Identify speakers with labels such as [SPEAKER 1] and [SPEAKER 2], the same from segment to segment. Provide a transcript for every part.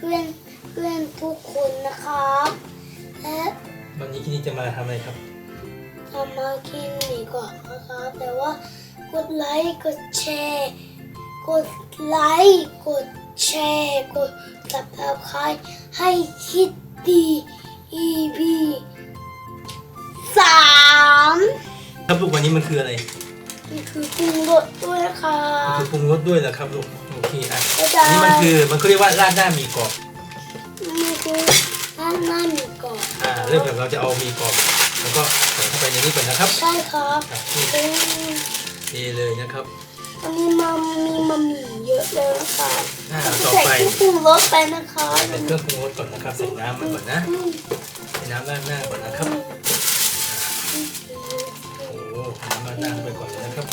[SPEAKER 1] พื่อนเพื่อนทุกคนนะครับและ
[SPEAKER 2] วันนี้คิดจะมาทำอะไรครับ
[SPEAKER 1] ทำมากินหมี่กรอบนะครับ แต่ว่ากดไลค์กดแชร์ กดไลค์กดแชร์กดสับสไครให้คิดดี EP สาม
[SPEAKER 2] ครับลูกวันนี้มันคืออะไร
[SPEAKER 1] นี่คือปรุงรสด้วยนะคะ
[SPEAKER 2] มันคือปรุงรสด้วยเหรอครับลูกโอ เคอะ
[SPEAKER 1] ก็จะ
[SPEAKER 2] นี่มันคือมันเขาเรียกว่าราดหน้าหมีกรอบ
[SPEAKER 1] นี่คือร้านหน้าหมี่กรอบ
[SPEAKER 2] อ่าเริ่มจากเราจะเอาหมีกรอบแล้วก็ใส่เข้าไปในนี้ก่อนนะครับ
[SPEAKER 1] ใช่ครับ
[SPEAKER 2] ครับนี่
[SPEAKER 1] เป็น
[SPEAKER 2] นี่เลยนะครับ
[SPEAKER 1] อันนี้มันมีมาหมี่เยอะเลยนะคะ
[SPEAKER 2] อ่าต่อ
[SPEAKER 1] ใส่
[SPEAKER 2] ไป
[SPEAKER 1] เครื่องปรุงรสไปนะคะ
[SPEAKER 2] เป็นเครื่องปรุงรสก่อนนะครับใส่น้ำมันก่อนนะ
[SPEAKER 1] อืม
[SPEAKER 2] ใส่น้ำราดหน้าก่อนนะครับ โอ้น้ำราดหน้าเข้าไปก่อนเลยนะครับ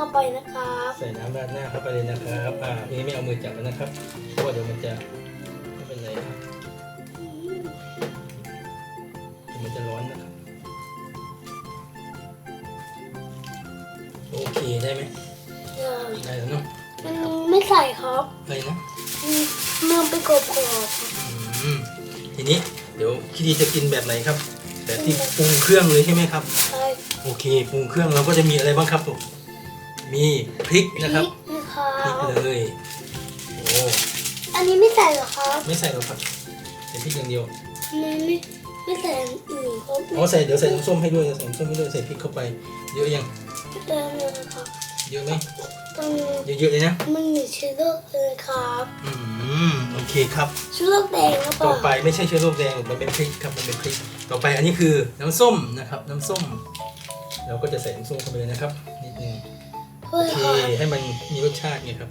[SPEAKER 2] เข้า
[SPEAKER 1] ไปนะครับ
[SPEAKER 2] ใส่น้ำราดหน้าเข้าไปเลยนะครับอ่าทีนี้ไม่เอามือจับมันนะครับเพราะว่าเดี๋ยวมันจะไม่เป็นไรครับเดี๋ยวมันจะร้อนนะครับโอเคได้ไหม
[SPEAKER 1] เดี๋ยว
[SPEAKER 2] ได้แล้วเนาะ
[SPEAKER 1] มันไม่ใส่ครับ
[SPEAKER 2] อะไรนะ
[SPEAKER 1] มันเป็นกรอบ
[SPEAKER 2] อืมทีนี้เดี๋ยวคิดดีจะกินแบบไหนครับ แบบที่ปรุงเครื่องเลยใช่ไหมครับ
[SPEAKER 1] ๆใช่
[SPEAKER 2] โอเคปรุงเครื่องเราก็จะมีอะไรบ้างครับลูก มีพริก
[SPEAKER 1] พ
[SPEAKER 2] นะครับ
[SPEAKER 1] ริกนะคะ
[SPEAKER 2] พริกเลยโอ้
[SPEAKER 1] อันนี้ไม่ใส่เหรอครับ
[SPEAKER 2] ไม่ใส่หรอกครับใส่พริกอย่างเดียว
[SPEAKER 1] ไม่ไม่ไม่ใส่อันอื่นครับ
[SPEAKER 2] อ๋อใส่เดี๋ยวใส่น้ำส้มให้ด้วยใส่น้ำส้มให้ด้วยใส่พริกเข้าไป เยอะยัง
[SPEAKER 1] เติมเลยนะครับ
[SPEAKER 2] เยอะไหม
[SPEAKER 1] ตรง
[SPEAKER 2] เยอะๆเลยนะ
[SPEAKER 1] มันมีเชื้อโรคเลยครับ
[SPEAKER 2] อืมโอเคครับ
[SPEAKER 1] เชื้อโรคแดงหรือเป
[SPEAKER 2] ต่อ
[SPEAKER 1] ล่า
[SPEAKER 2] ไปไม่ใช่เชื้อโรคแดงมันเป็นพริกครับมันเป็นพริกต่อไปอันนี้คือน้ำส้มนะครับ น้ำส้ม เราก็จะใส่น้ำส้มเข้าไปเลยนะครับนิดนึง
[SPEAKER 1] เพื่อ
[SPEAKER 2] โอเคให้มันมีรสชาติไงครับ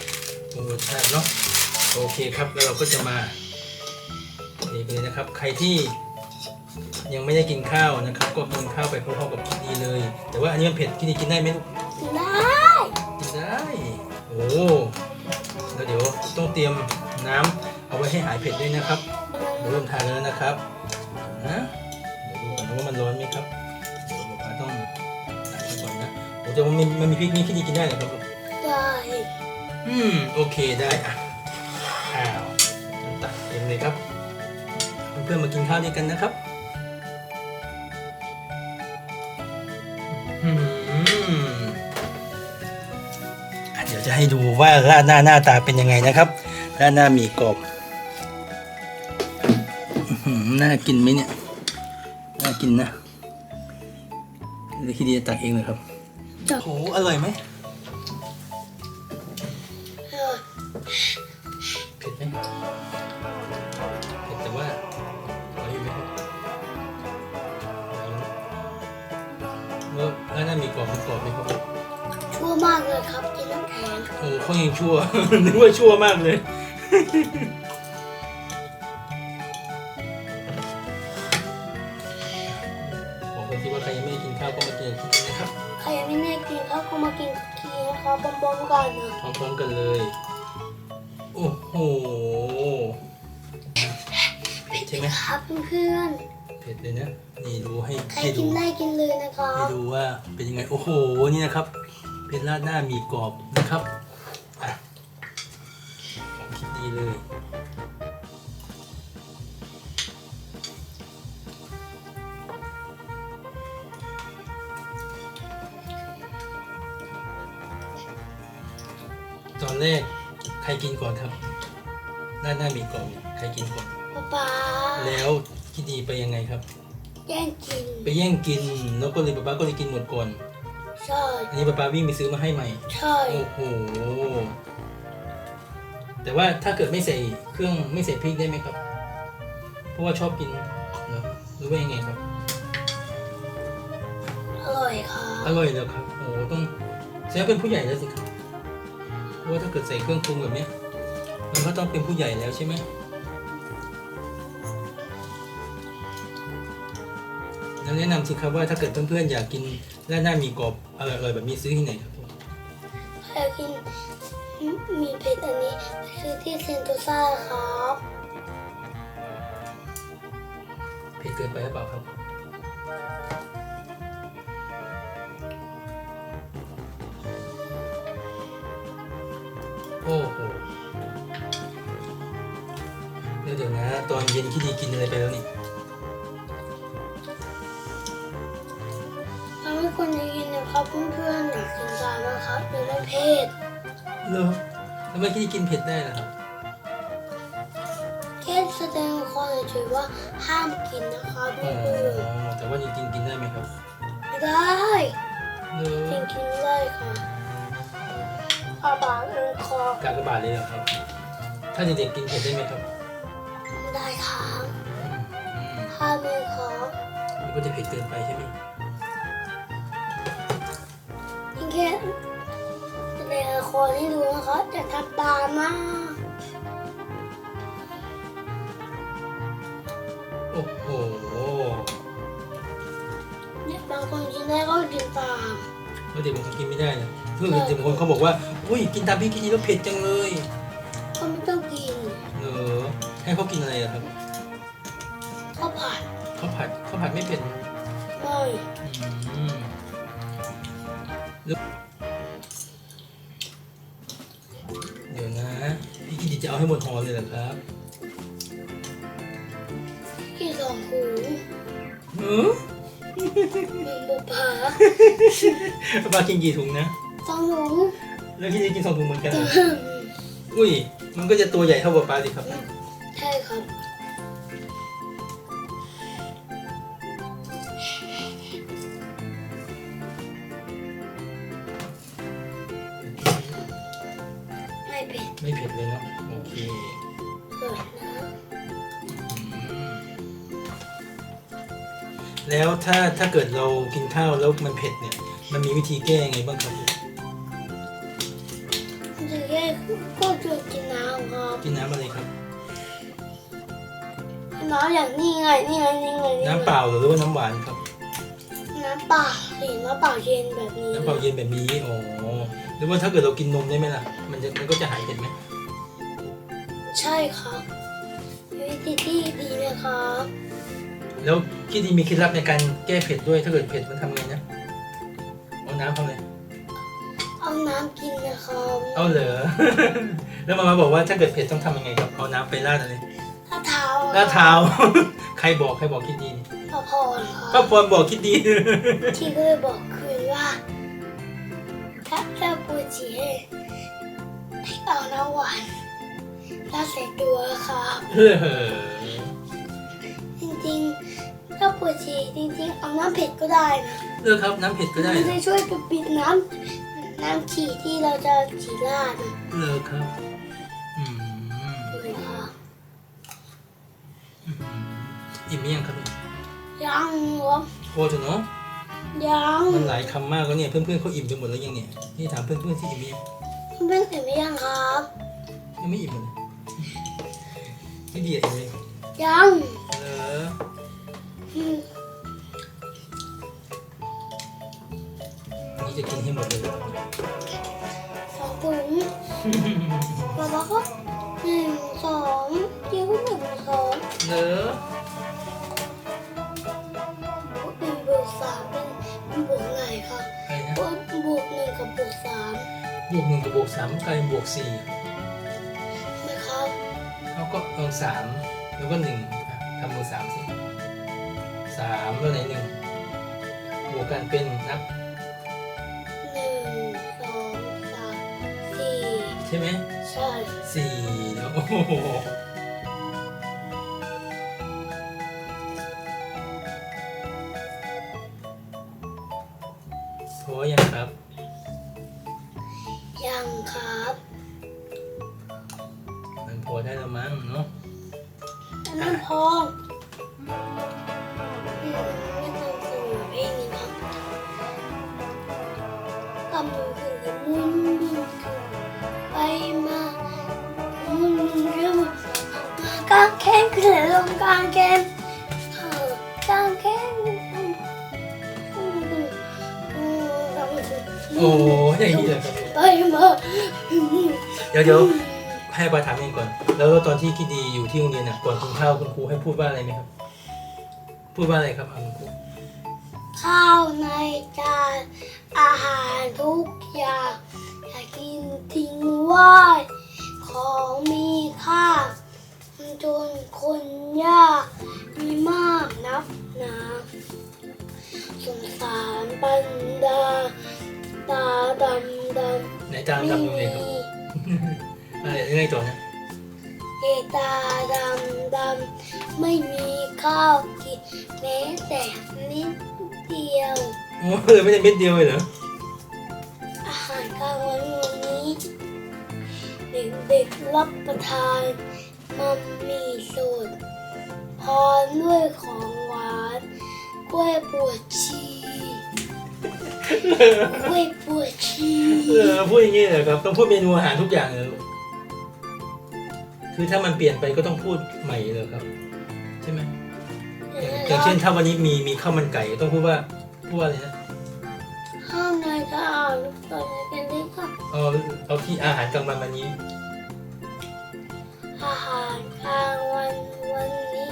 [SPEAKER 2] ปรุงรสชาติเนาะโอเคครับแล้วเราก็จะมานี่ไปเลยนะครับ ใครที่ยังไม่ได้กินข้าวนะครับ ก็กินข้าวไปพร้อมๆกับที่นี่เลย แต่ว่าอันนี้มันเผ็ดที่นี่กินได้ไหมลูก
[SPEAKER 1] ได้
[SPEAKER 2] กินได้โอ้แล้วเดี๋ยวต้องเตรียมน้ำเอาไว้ให้หายเผ็ดด้วยนะครับเดี๋ยวเริ่มทานแล้วนะครับนะ แต่ว่ามันมันมีพริกนี่ที่นี่กินได้เหรอครับลูก
[SPEAKER 1] ได้
[SPEAKER 2] อืมโอเคได้อะอ้าวตักเต็มเลยครับ เพื่อนๆมากินข้าวด้วยกันนะครับอืมอะเดี๋ยวจะให้ดูว่าราดหน้าหน้าตาเป็นยังไงนะครับราดหน้าหมีกรอบอื้อหือน่ากินไหมเนี่ย น่ากินนะเดี๋ยวคิดดีจะตักเองเลยครับ
[SPEAKER 1] จับ
[SPEAKER 2] โอ้โหอร่อยไหม
[SPEAKER 1] เออ
[SPEAKER 2] เผ็ดไหมเผ็ดแต่ว่าเอาอยู่ไหมครับแล้วแล้วน่ามีกรอบมันกรอบไหมครับ
[SPEAKER 1] ชั่วมากเลยครับกินน้ำแข็ง
[SPEAKER 2] โอ้เขายังชั่ว นึกว่าชั่วมากเลย
[SPEAKER 1] พร้อมๆกันนะ
[SPEAKER 2] พร้อมๆกันเลย โอ้โหเผ็ดใช่ไหม
[SPEAKER 1] ครับเพื่อน
[SPEAKER 2] เผ็ดเลยนะ นี่ดูให้
[SPEAKER 1] ๆใคร
[SPEAKER 2] ให้
[SPEAKER 1] กิ
[SPEAKER 2] ดู
[SPEAKER 1] นได้กินเลยนะครั
[SPEAKER 2] ให้
[SPEAKER 1] บ
[SPEAKER 2] ดูว่าเป็นยังไง โอ้โห นี่นะครับ เป็นราดหน้าหมีกรอบนะครับอะของคิดดีเลย แรกใครกินก่อนครับราดหน้าหมีกรอบเนี่ยใครกินก่อน
[SPEAKER 1] ป๊าป๊า
[SPEAKER 2] แล้วคิดดีไปยังไงครับ
[SPEAKER 1] แย่งกิน
[SPEAKER 2] ไปแย่งกินแล้วก็เลยป๊าป๊าก็เลยกินหมดก่อน
[SPEAKER 1] ใช่
[SPEAKER 2] อันนี้ป๊าป๊าวิ่งไปซื้อมาให้ใหม่
[SPEAKER 1] ใช่
[SPEAKER 2] โอ้โห แต่ว่าถ้าเกิดไม่ใส่เครื่องไม่ใส่พริกได้ไหมครับ เพราะว่าชอบกินเหรอหรือว่ายังไงครับ
[SPEAKER 1] อร่อยครั
[SPEAKER 2] อบร่อยแล้วครับ โอ้โหต้องแสดงว่าเป็นผู้ใหญ่แล้วสิครับเพราะ ว่าถ้าเกิดใส่เครื่องปรุงแบบเนี้ยมันก็ต้องเป็นผู้ใหญ่แล้วใช่ไหมแล้วแนะนำสิครับว่าถ้าเกิดเพื่อนๆอยากกินราดหน้าหมีกรอบอร่อยๆแบบนี้ซื้อที่ไหนครับผม
[SPEAKER 1] ใครกินมีเผ็ดอันนี้ไปซื้อที่เซนโตซ่าครับ
[SPEAKER 2] เผ็ดเกินไปหรือเปล่าครับ ดี๋ยวเดี๋ยวนะ ตอนเย็นคิดดีกินอะไรไปแล้วนี่
[SPEAKER 1] เราไม่ควรจะกินนะครับเพื่อนๆอยากกินตามนะครับเดี๋ยวมันเผ็ด
[SPEAKER 2] เหรอทำไมคิดดีกินเผ็ดได้ล่ะครับ
[SPEAKER 1] แค่แสดงความเฉยๆว่าห้ามกินนะครับ
[SPEAKER 2] อ๋
[SPEAKER 1] เพื่
[SPEAKER 2] อ
[SPEAKER 1] อน
[SPEAKER 2] แต่ว่าจริงๆกินได้ไหมครับ
[SPEAKER 1] ๆไม่ได้
[SPEAKER 2] เหรอ
[SPEAKER 1] กินกินไม่ได้ค่ะอาบานเอิงคอ กา
[SPEAKER 2] กระบาดเลยเหรอครับ ถ้าเด็กๆกินเผ็ดได้ไหมครับ
[SPEAKER 1] ไม่ได้ครับ
[SPEAKER 2] อืมอืม
[SPEAKER 1] ห้ามเอิงคอ
[SPEAKER 2] มันก็จะเผ็ดเกินไปใช่ไหม
[SPEAKER 1] กินแค่แสดงละครให้ดูนะครับจะทำตามมาก
[SPEAKER 2] โอ้โห
[SPEAKER 1] เนี่ยบางคนกินได้ก็กินตาม
[SPEAKER 2] แล้วเด็กบางคนกินไม่ได้นะเพื่อนเด็กบางคนเขาบอกว่า อุ้ยกินตามพี่กินแล้วเผ็ดจังเลย ให้เขากินอะไรอะครับ
[SPEAKER 1] ข้าวผัด
[SPEAKER 2] ข้าวผัดข้าวผัดไม่เผ็ด
[SPEAKER 1] ไม่
[SPEAKER 2] อืมแล้วเดี๋ยวนะ พี่กินดีจะเอาให้หมดห่อเลยเหรอครับ
[SPEAKER 1] กินสองหู
[SPEAKER 2] เออ
[SPEAKER 1] หนึ่งบุปผา
[SPEAKER 2] ปลากินกี่ถุงนะ
[SPEAKER 1] สองหู
[SPEAKER 2] แล้วพี่จะกินสองถุงเหมือนกันเหรออุ้ย มันก็จะตัวใหญ่เท่ากับปลาสิครับ
[SPEAKER 1] ใช่ครับไม่เป็น
[SPEAKER 2] ไม่เผ็ดเลยเนาะโอเค
[SPEAKER 1] เปิดนะ
[SPEAKER 2] แล้วถ้าถ้าเกิดเรากินข้าวแล้วมันเผ็ดเนี่ย มันมีวิธีแก้ยังไงบ้างครับ
[SPEAKER 1] จะแยกก็จะกินน้ำครับ
[SPEAKER 2] กินน้ำอะไรครับ
[SPEAKER 1] น้ำอย่างนี้ไงนี่ไงนี่ไงนี่ไง
[SPEAKER 2] น้ำเปล่าหรือว่าน้ำหวานครับ
[SPEAKER 1] น้ำเปล่าสิน้ำเปล่าเย็นแบบนี้
[SPEAKER 2] น้ำเปล่าเย็นแบบนี้อ๋อหรือว่าถ้าเกิดเรากินนมได้ไหมล่ะ มันจะมันก็จะหายเผ็ดไหม
[SPEAKER 1] ใช่ครับเป็นวิธีที่ดีนะครับ
[SPEAKER 2] แล้วพี่ดีมีเคล็ดลับในการแก้เผ็ดด้วยถ้าเกิดเผ็ดมันทำไงนะเอาน้ำทำไง
[SPEAKER 1] เอาน้ำกินนะครับ
[SPEAKER 2] เอาเหรอ แล้วมามาบอกว่าถ้าเกิดเผ็ดต้องทำยังไงครับเอาน้ำไปราดอะไร
[SPEAKER 1] ถ้าเท้า
[SPEAKER 2] ราดเท้า ใครบอกใครบอกคิดดีนี่
[SPEAKER 1] พอพอครับ
[SPEAKER 2] ป้าพรบอกคิดดี
[SPEAKER 1] ที่ก็เลยบอกคืนว่า ถ้าถ้าปูจีให้ให้เอาน้ำหวานราดใส่ตัวครับ
[SPEAKER 2] เฮ้อ
[SPEAKER 1] จริงๆ ถ้าปวดฉี่จริงๆ เอาน้ำเผ็ดก็ได้นะ
[SPEAKER 2] เลือกครับน้ำเผ็ดก็ได้
[SPEAKER 1] มัน
[SPEAKER 2] เหร
[SPEAKER 1] จะ
[SPEAKER 2] อ
[SPEAKER 1] ช่วยปิดน้ำน้ำฉี่ที่เราจะฉี่ราดนะ
[SPEAKER 2] เลือกครับ อิ่มหรือยังครับเนี่ย
[SPEAKER 1] ยังครับ
[SPEAKER 2] โคตรเนาะ
[SPEAKER 1] ยัง
[SPEAKER 2] มันหลายคำมากแล้วเนี่ยเพื่อนๆเขาอิ่มไปหมดแล้วยังเนี่ยนี่ถามเพื่อนๆที่อิ่มหรือยัง
[SPEAKER 1] เพิ่งตื่นไม่ยังครับ
[SPEAKER 2] ยังไม่อิ่มเลยไม่ดีอะไรเลย
[SPEAKER 1] ยัง
[SPEAKER 2] เออ
[SPEAKER 1] อืม
[SPEAKER 2] อันนี้จะกินให้หมดเลยเหรอ
[SPEAKER 1] สองถุงมาแล้วครับหนึ่งสองยิ้วหนึ่งสอง
[SPEAKER 2] เนอะ
[SPEAKER 1] บวกหนึ่ง สามเป็นเป็นบวกไหนครับ
[SPEAKER 2] อะไรนะ
[SPEAKER 1] บวกบวกหนึ่งกับบวกสาม
[SPEAKER 2] บวกหนึ่งกับบวกสามกลายเป็นบวกสี่
[SPEAKER 1] ไหมครับ
[SPEAKER 2] แล้วก็เอาสามแล้วก็หนึ่งอะทำบวกสามสิสามแล้วไหนหนึ่งบวกกันเป็นนับ
[SPEAKER 1] หนึ่งสองสามสี่
[SPEAKER 2] ใช่ไหม
[SPEAKER 1] ใช่
[SPEAKER 2] สี่เดี๋ยวโอ้โห อันนั้
[SPEAKER 1] นพออืมไม่ต้องสูเพลงนี้นะกำมือขึ้นแล้วหมุนขึ้นไปมาหมุนเร็วมากางแขนขึ้นแล้วลงกางแขนเออกางแขนอืมอืมอืมอืม
[SPEAKER 2] โอ้อย่างนี้เลยครับ
[SPEAKER 1] ไปมาอืม
[SPEAKER 2] เดี๋ยวเดี๋ยว ให้ปาถามเองก่อน แล้วตอนที่คิดดีอยู่ที่โรงเรียนน่ะก่อนกินข้าวคุณครูให้พูดว่าอะไรไหมครับ พูดว่าอะไรครับอะคุณครู
[SPEAKER 1] ข้าวในจานอาหารทุกอย่างอย่ากินทิ้งไว้ของมีค่าจนคนยากมีมากนับหนาสงสารปันดา ตาดำดำ
[SPEAKER 2] ไหนตาม
[SPEAKER 1] ไม่
[SPEAKER 2] ดำดูเลย
[SPEAKER 1] มี
[SPEAKER 2] ครับอะไร ยังไงต่อนะ
[SPEAKER 1] เอตาดำดำไม่มีข้าวกินแม้แต่นิดเดียว
[SPEAKER 2] โอ้เหลือไม่ได้เม็ดเดียวเลยเหรอ
[SPEAKER 1] อาหารกลางวันวันนี้เด็กๆรับประทานมัมมี่สดพร้อมด้วยของหวานกล้วยบวชชีกล้วยบวชชี
[SPEAKER 2] เออพูดอย่างนี้เหรอครับต้องพูดเมนูอาหารทุกอย่างเลยเหรอ คือถ้ามันเปลี่ยนไปก็ต้องพูดใหม่เลยครับ ใช่ไหมอย่างอย่างเช่นถ้าวันนี้มีมีข้าวมันไก่ต้องพูดว่าพูดว่าอะไรนะ
[SPEAKER 1] ห้ามนายจะอ่านลูกตอนกันได้ค่ะ
[SPEAKER 2] เอาเอาที่อาหารกลางวันวันนี้
[SPEAKER 1] อาหารกลางวันวันนี้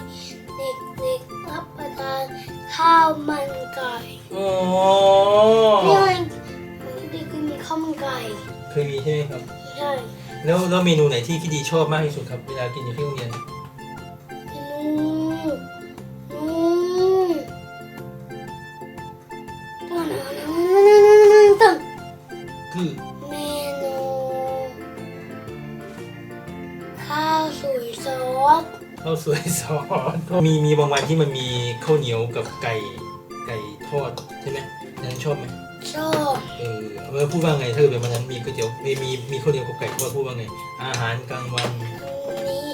[SPEAKER 1] เด็กๆรับประทานข้าวมันไก่
[SPEAKER 2] อ๋อ
[SPEAKER 1] นี่ไงเด็กๆมีข้าวมันไก่
[SPEAKER 2] เคยมีใช่ไหมครับ
[SPEAKER 1] ใช่
[SPEAKER 2] แล้วแล้วเมนูไหนที่คิดดีชอบมากที่สุดครับเวลากินอยู่ที่โรงเรียน
[SPEAKER 1] นู่นนู่นต้น
[SPEAKER 2] คือ
[SPEAKER 1] เมนูข้าวสวยซอส
[SPEAKER 2] ข้าวสวยซอสมีมีบางวันที่มันมีข้าวเหนียวกับไก่ไก่ทอดใช่ไหมอันนั้นชอบไหม
[SPEAKER 1] ชอบ
[SPEAKER 2] เออเออพูดว่าไงถ้าเกิดเป็นวันนั้นมีก๋วยเตี๋ยวมีมีมีข้าวเหนียวกับไก่ทอดพูดว่าไง อาหารกลางวัน
[SPEAKER 1] วันนี้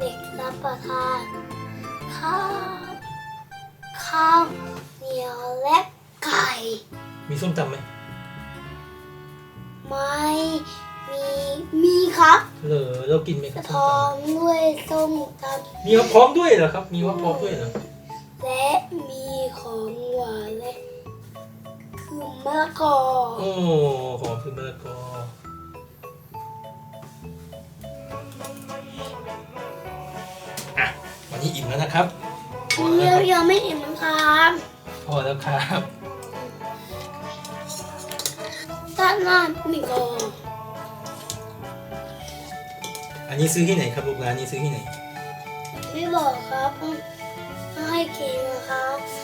[SPEAKER 1] เด็กๆรับประทานข้าวข้าวเหนียวและไก่
[SPEAKER 2] มีส้มตำไหม
[SPEAKER 1] ไม่มีมีครับ
[SPEAKER 2] เออเรากินไหมครับ
[SPEAKER 1] พ
[SPEAKER 2] ส้
[SPEAKER 1] ร้อ
[SPEAKER 2] มต
[SPEAKER 1] มด้วยส้มตำำ
[SPEAKER 2] มีมะพร้อมด้วยเหรอครับ มีมะพร้อมด้วยเหรอ
[SPEAKER 1] และมีของหวานและ คือมะละกอ
[SPEAKER 2] โอ้หอมคือมะละกออะวันนี้อิ่มแล้วนะครับพอแล้ว
[SPEAKER 1] เดี๋
[SPEAKER 2] ค
[SPEAKER 1] ย
[SPEAKER 2] รั
[SPEAKER 1] ว
[SPEAKER 2] บ
[SPEAKER 1] ยังไม่อิ่มนะครับ
[SPEAKER 2] พอแล้วครับ
[SPEAKER 1] ด้านหน้ามีกอ
[SPEAKER 2] อันนี้ซื้อที่ไหนครับลูกร้านนี้ซื้อที่ไหน
[SPEAKER 1] ไม่บอกครับต้องให้กินนะครับ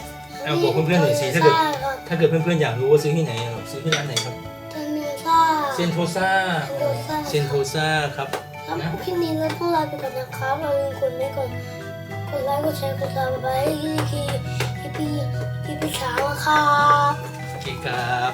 [SPEAKER 2] เอาบอกเพื่อนๆหน่อยสิถ้าเกิด
[SPEAKER 1] ใช่ครับ
[SPEAKER 2] ถ้าเกิดเพื่อนๆอยากรู้ว่าซื้อที่ไหนอะซื้อที่ร้านไหนครับ
[SPEAKER 1] เทนเนซ่า
[SPEAKER 2] เซนโทซาเซนโทซาครับ
[SPEAKER 1] ครับ
[SPEAKER 2] นะ
[SPEAKER 1] คลิปนี้เราต้องลาไปก่อนนะครับเราลืมกดไม่กดกดไลค์กดแชร์กดซับสไครต์ให้พี่พี่พี่พี่สาวนะครับ
[SPEAKER 2] โอเคครับ